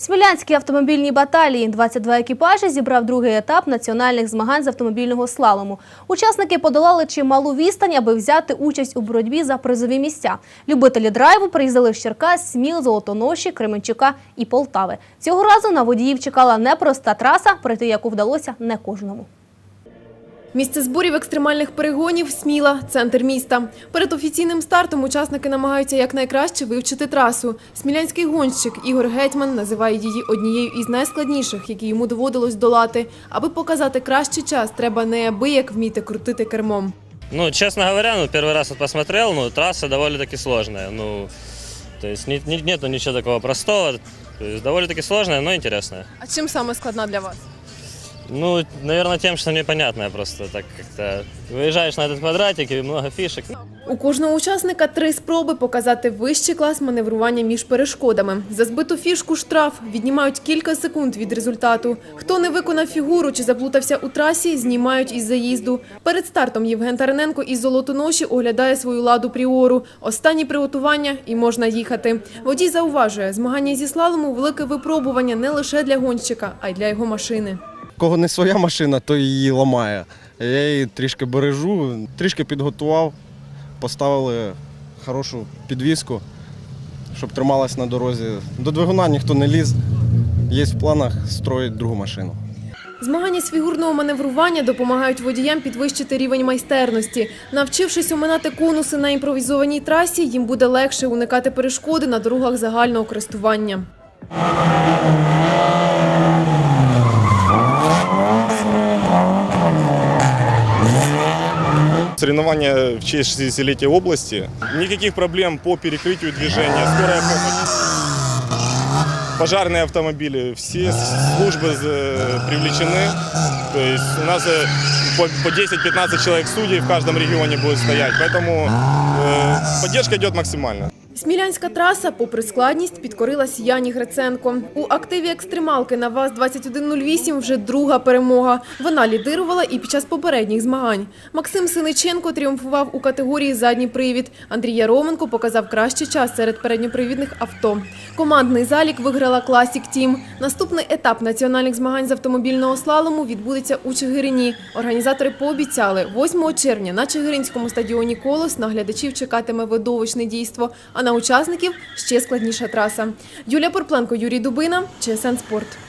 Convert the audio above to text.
Смілянській автомобільні баталії 22 екіпажі зібрав другий етап національних змагань з автомобільного слалому. Учасники подолали чималу відстань, аби взяти участь у боротьбі за призові місця. Любителі драйву приїздили з Черкас, Сміл, Золотоноші, Кременчука і Полтави. Цього разу на водіїв чекала непроста траса, пройти яку вдалося не кожному. Місце зборів екстремальних перегонів Сміла, центр міста. Перед офіційним стартом учасники намагаються якнайкраще вивчити трасу. Смілянський гонщик Ігор Гетьман називає її однією із найскладніших, які йому доводилось долати. Аби показати кращий час, треба неабияк вміти крутити кермом. Ну, честно говоря, ну, первый раз вот посмотрел, ну, трасса довольно-таки сложная. Ну, то есть не- не- нету ничего такого простого. То есть довольно-таки сложная, но интересная. А чим саме складна для вас? Ну, наверное, тем, что непонятная просто. Так как-то выезжаешь на этот квадратик и много фишек. У кожного учасника три спроби показати вищий клас маневрування між перешкодами. За збиту фішку штраф віднімають кілька секунд від результату. Хто не виконав фігуру чи заплутався у трасі, знімають із заїзду. Перед стартом Євген Тарененко із Золотоноші оглядає свою ладу пріору. Останні приготування і можна їхати. Водій зауважує, змагання зі слалому – велике випробування не лише для гонщика, а й для його машини. Кого не своя машина, то її ламає. Я її трішки бережу, трішки підготував, поставили хорошу підвіску, щоб трималась на дорозі. До двигуна ніхто не ліз. Є в планах строїти другу машину. Змагання з фігурного маневрування допомагають водіям підвищити рівень майстерності. Навчившись оминати конуси на імпровізованій трасі, їм буде легше уникати перешкоди на дорогах загального користування. Соревнования в честь 60-летия области. Никаких проблем по перекрытию движения, скорая помощь. Пожарные автомобили, все службы э, привлечены. То есть у нас э, по по 10-15 человек судей в каждом регионе будет стоять. Поэтому э, поддержка идет максимально. Смілянська траса, попри складність, підкорилась Яні Гриценко. У активі екстремалки на ВАЗ-2108 вже друга перемога. Вона лідирувала і під час попередніх змагань. Максим Синиченко тріумфував у категорії задній привід. Андрій Яроменко показав кращий час серед передньопривідних авто. Командний залік виграла Classic Team. Наступний етап національних змагань з автомобільного слалому відбудеться у Чигирині. Організатори пообіцяли, 8 червня на Чигиринському стадіоні «Колос» на глядачів чекатиме видовищне дійство, а на учасників ще складніша траса. Юлія Порпленко, Юрій Дубина, ЧСН Спорт.